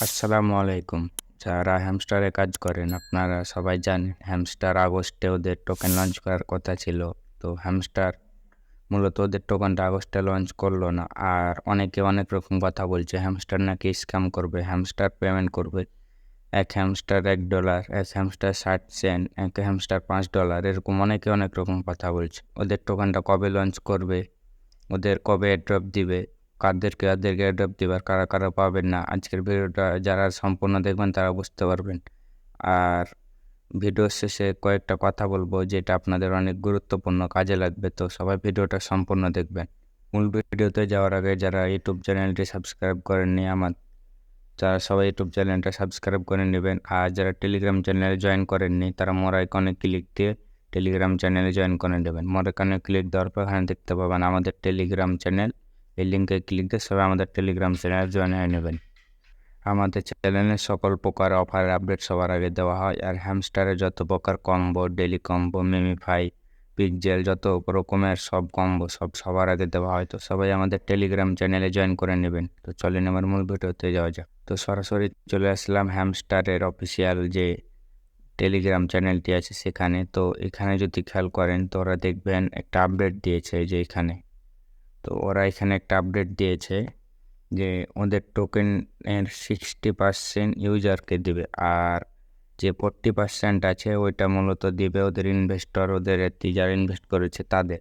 আসসালামু আলাইকুম। যারা হ্যামস্টারে কাজ করেন, আপনারা সবাই জানেন, হ্যামস্টার আগস্টে ওদের টোকেন লঞ্চ করার কথা ছিল। তো হ্যামস্টার মূলত ওদের টোকেনটা আগস্টে লঞ্চ করল না। আর অনেকে অনেক রকম কথা বলছে, হ্যামস্টার নাকি স্ক্যাম করবে? হ্যামস্টার পেমেন্ট করবে। এক হ্যামস্টার এক ডলার এক হ্যামস্টার ষাট সেন্ট এক হ্যামস্টার পাঁচ ডলার এরকম অনেকে অনেক রকম কথা বলছে। ওদের টোকেনটা কবে লঞ্চ করবে? ওদের কবে ড্রপ দিবে? কাদেরকে কাদেরকে অ্যাড্রপ দেবার, কারা কারা পাবেন না, আজকের ভিডিওটা যারা সম্পূর্ণ দেখবেন তারা বুঝতে পারবেন। আর ভিডিও শেষে কয়েকটা কথা বলব, যেটা আপনাদের অনেক গুরুত্বপূর্ণ, কাজে লাগবে। তো সবাই ভিডিওটা সম্পূর্ণ দেখবেন। মূল ভিডিওতে যাওয়ার আগে যারা ইউটিউব চ্যানেলটি সাবস্ক্রাইব করেননি, আমার যারা সবাই ইউটিউব চ্যানেলটা সাবস্ক্রাইব করে নেবেন। আর যারা টেলিগ্রাম চ্যানেলে জয়েন করেননি, তারা মোর আইকনে ক্লিক দিয়ে টেলিগ্রাম চ্যানেলে জয়েন করে নেবেন। মোর আইকনে ক্লিক দেওয়ার পর এখানে দেখতে পাবেন আমাদের টেলিগ্রাম চ্যানেল এই লিঙ্কে ক্লিক দিয়ে সবাই আমাদের টেলিগ্রাম চ্যানেলে জয়েন হয়ে নেবেন। আমাদের চ্যানেলে সকল প্রকার অফারের আপডেট সবার আগে দেওয়া হয়, আর হ্যামস্টারে যত প্রকার combo daily combo Memefi pixel যত রকমের সব কম্বো সব সবার আগে দেওয়া হয়, তো সবাই আমাদের টেলিগ্রাম চ্যানেলে জয়েন করে নেবেন। তো চলেন আমার মূল ভিডিওতে যাওয়া যাক। তো সরাসরি চলে আসলাম হ্যামস্টারের অফিসিয়াল যে টেলিগ্রাম চ্যানেলটি আছে সেখানে। তো এখানে যদি খেয়াল করেন, তো ওরা দেখবেন একটা আপডেট দিয়েছে যে এখানে। তো ওরা এখানে একটা আপডেট দিয়েছে যে ওদের টোকেনের সিক্সটি পার্সেন্ট ইউজারকে দেবে আর যে ফোরটি পার্সেন্ট আছে ওইটা মূলত দিবে ওদের ইনভেস্টর ওদের যারা ইনভেস্ট করেছে তাদের।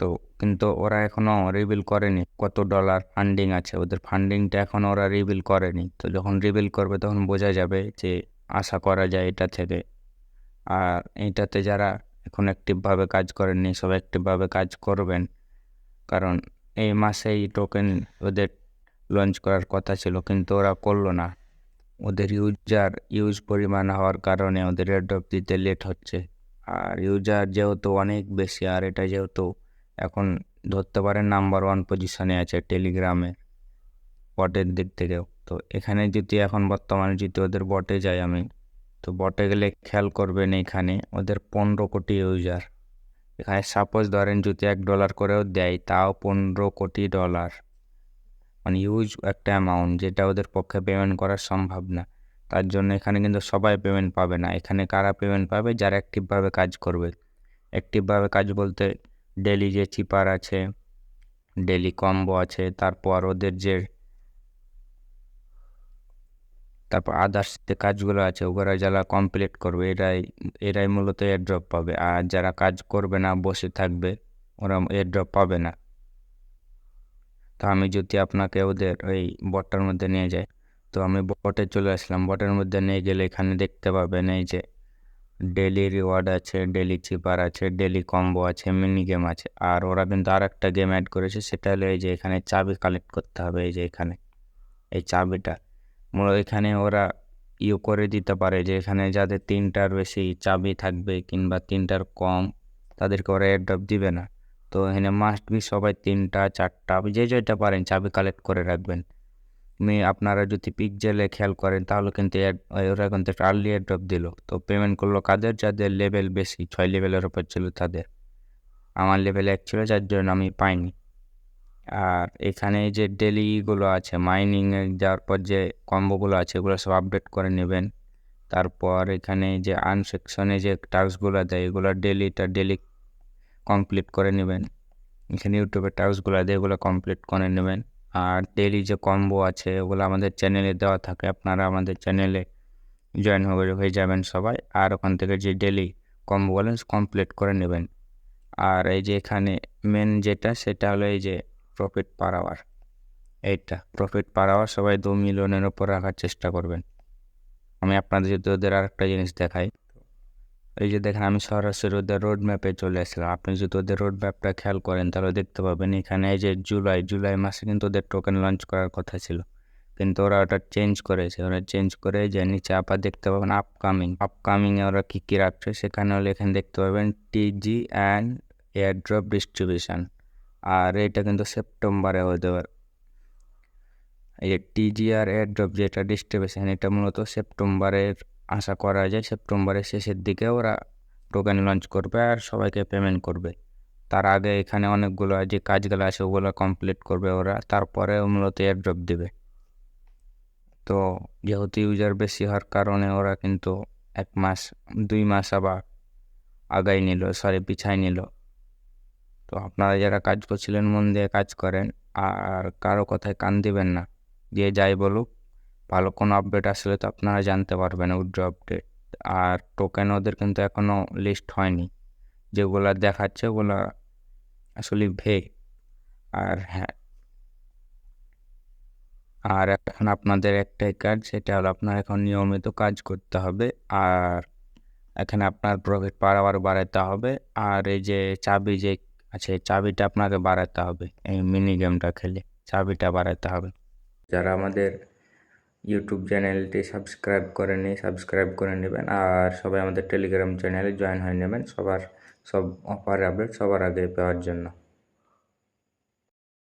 তো কিন্তু ওরা এখনও রিভিল করেনি কত ডলার ফান্ডিং আছে। ওদের ফান্ডিংটা এখনও ওরা রিভিল করেনি। তো যখন রিভিল করবে তখন বোঝা যাবে যে আশা করা যায় এটা থেকে। আর এইটাতে যারা এখন অ্যাক্টিভভাবে কাজ করেননি, সব অ্যাক্টিভভাবে কাজ করবেন কারণ এই মাসেই টোকেন ওদের লঞ্চ করার কথা ছিল, কিন্তু ওরা করল না। ওদের ইউজার ইউজ পরিমাণ হওয়ার কারণে ওদের এডপ দিতে লেট হচ্ছে। আর ইউজার যেহেতু অনেক বেশি, আর এটা যেহেতু এখন ধরতে পারেন নাম্বার ওয়ান পজিশনে আছে টেলিগ্রামে বটের দিক থেকেও। তো এখানে যদি এখন বর্তমানে যদি ওদের বটে যাই আমি, তো বটে গেলে খেয়াল করবেন এখানে ওদের পনেরো কোটি ইউজার এখানে সাপোজ ধরেন যদি এক ডলার করেও দেয়, তাও পনেরো কোটি ডলার মানে ইউজ একটা অ্যামাউন্ট যেটা ওদের পক্ষে পেমেন্ট করা সম্ভব না। তার জন্য এখানে কিন্তু সবাই পেমেন্ট পাবে না। এখানে কারা পেমেন্ট পাবে? যারা অ্যাক্টিভভাবে কাজ করবে। অ্যাক্টিভভাবে কাজ বলতে ডেলি যে চিপার আছে ডেলি কম্বো আছে, তারপর ওদের যে তারপর আদার্স যে কাজগুলো আছে, ওগুলো যারা কমপ্লিট করবে, এরাই এরাই মূলত এয়ারড্রপ পাবে। আর যারা কাজ করবে না, বসে থাকবে, ওরা এয়ারড্রপ পাবে না। তো আমি যদি আপনাকে ওদের ওই বটটার মধ্যে নিয়ে যাই, তো আমি বটে চলে আসলাম। বটের মধ্যে নিয়ে গেলে এখানে দেখতে পাবেন এই যে ডেলি রিওয়ার্ড আছে ডেলি চিপার আছে ডেলি কম্বো আছে মিনি গেম আছে। আর ওরা কিন্তু আর একটা গেম অ্যাড করেছে, সেটা হলো এই যে এখানে চাবি কালেক্ট করতে হবে, এই যে এখানে। এই চাবিটা। মূলত এখানে ওরা ইউ করে দিতে পারে যে এখানে যাদের তিনটার বেশি চাবি থাকবে কিংবা তিনটার কম, তাদেরকে ওরা এয়ারড্রপ দিবে না। তো এখানে মাস্ট বি সবাই তিনটা, চারটা যে যেটা পারেন চাবি কালেক্ট করে রাখবেন। আমি আপনারা যদি পিক জেলে খেয়াল করেন তাহলে কিন্তু ওরা কিন্তু একটা আর্লি এয়ারড্রপ দিল। তো পেমেন্ট করল কাদের? যাদের লেভেল বেশি, ছয় লেভেলের ওপর ছিল তাদের। আমার লেভেল এক ছিল, যার জন্য আমি পাইনি। আর এখানে যে ডেলিগুলো আছে মাইনিংয়ে যাওয়ার পর যে কম্বোগুলো আছে, এগুলো সব আপডেট করে নেবেন। তারপর এখানে যে আনসেকশনে যে টাস্কগুলো দেয় এগুলো ডেলিটা ডেলি কমপ্লিট করে নেবেন। এখানে ইউটিউবের টাস্কগুলো দেয় এগুলো কমপ্লিট করে নেবেন। আর ডেলি যে কম্বো আছে, ওগুলো আমাদের চ্যানেলে দেওয়া থাকে, আপনারা আমাদের চ্যানেলে জয়েন হয়ে হয়ে যাবেন সবাই। আর ওখান থেকে যে ডেলি কম্বোগুলো কমপ্লিট করে নেবেন। আর এই যে এখানে মেন যেটা, সেটা হলো এই যে প্রফিট পার আওয়ার এইটা প্রফিট পার আওয়ার সবাই দু মিলিয়নের ওপর রাখার চেষ্টা করবেন। আমি আপনাদের যদি ওদের আরেকটা জিনিস দেখাই। এই যে দেখেন, আমি সরাসরি ওদের রোড ম্যাপে চলে আসলাম। আপনি যদি ওদের রোড ম্যাপটা খেয়াল করেন, তাহলে দেখতে পাবেন এখানে এই যে জুলাই জুলাই মাসে কিন্তু ওদের টোকেন লঞ্চ করার কথা ছিল। কিন্তু ওরা ওটা চেঞ্জ করেছে। ওরা চেঞ্জ করে যে নিচে আবার দেখতে পাবেন আপকামিং আপকামিংয়ে ওরা কী কী রাখছে, সেখানে হলে এখানে দেখতে পাবেন টিজি অ্যান্ড এয়ারড্রপ ডিস্ট্রিবিউশন আর এটা কিন্তু সেপ্টেম্বরে হতে পারে। এই টিজিআর এয়ারড্রপ যেটা ডিস্ট্রিবিউশন এটা মূলত সেপ্টেম্বরের আশা করা যায়, সেপ্টেম্বরের শেষের দিকে ওরা টোকেন লঞ্চ করবে আর সবাইকে পেমেন্ট করবে। তার আগে এখানে অনেকগুলো যে কাজগুলো আছে, ওগুলো কমপ্লিট করবে ওরা তারপরে মূলত এয়ারড্রপ দেবে। তো যেহেতু ইউজার বেশি হওয়ার কারণে ওরা কিন্তু এক মাস, দুই মাস আবার আগাই নিল সরি পিছাই নিল। তো আপনারা যারা কাজ করছিলেন, মন দিয়ে কাজ করেন, আর কারও কথায় কান দিবেন না। যে যাই বলুক, ভালো কোনো আপডেট আসলে তো আপনারা জানতে পারবেন উইথড্র আপডেট আর টোকেন ওদের কিন্তু এখনও লিস্ট হয়নি। যেগুলা দেখাচ্ছে ওগুলো আসলে ভে। আর হ্যাঁ। আর এখন আপনাদের একটাই কাজ, সেটা হলো আপনার এখন নিয়মিত কাজ করতে হবে। আর এখানে আপনার প্রফিট পাওয়ার বাড়াতে হবে। আর এই যে চাবি যে আছে এই চাবিটা আপনাকে বাড়াতে হবে, এই মিনি গেমটা খেলে। চাবিটা বাড়াতে হবে। যারা আমাদের ইউটিউব চ্যানেলটি সাবস্ক্রাইব করে করেনি সাবস্ক্রাইব করে নেবেন। আর সবাই আমাদের টেলিগ্রাম চ্যানেলে জয়েন হয়ে নেবেন, সবার সব অফার আপডেট সবার আগে পাওয়ার জন্য।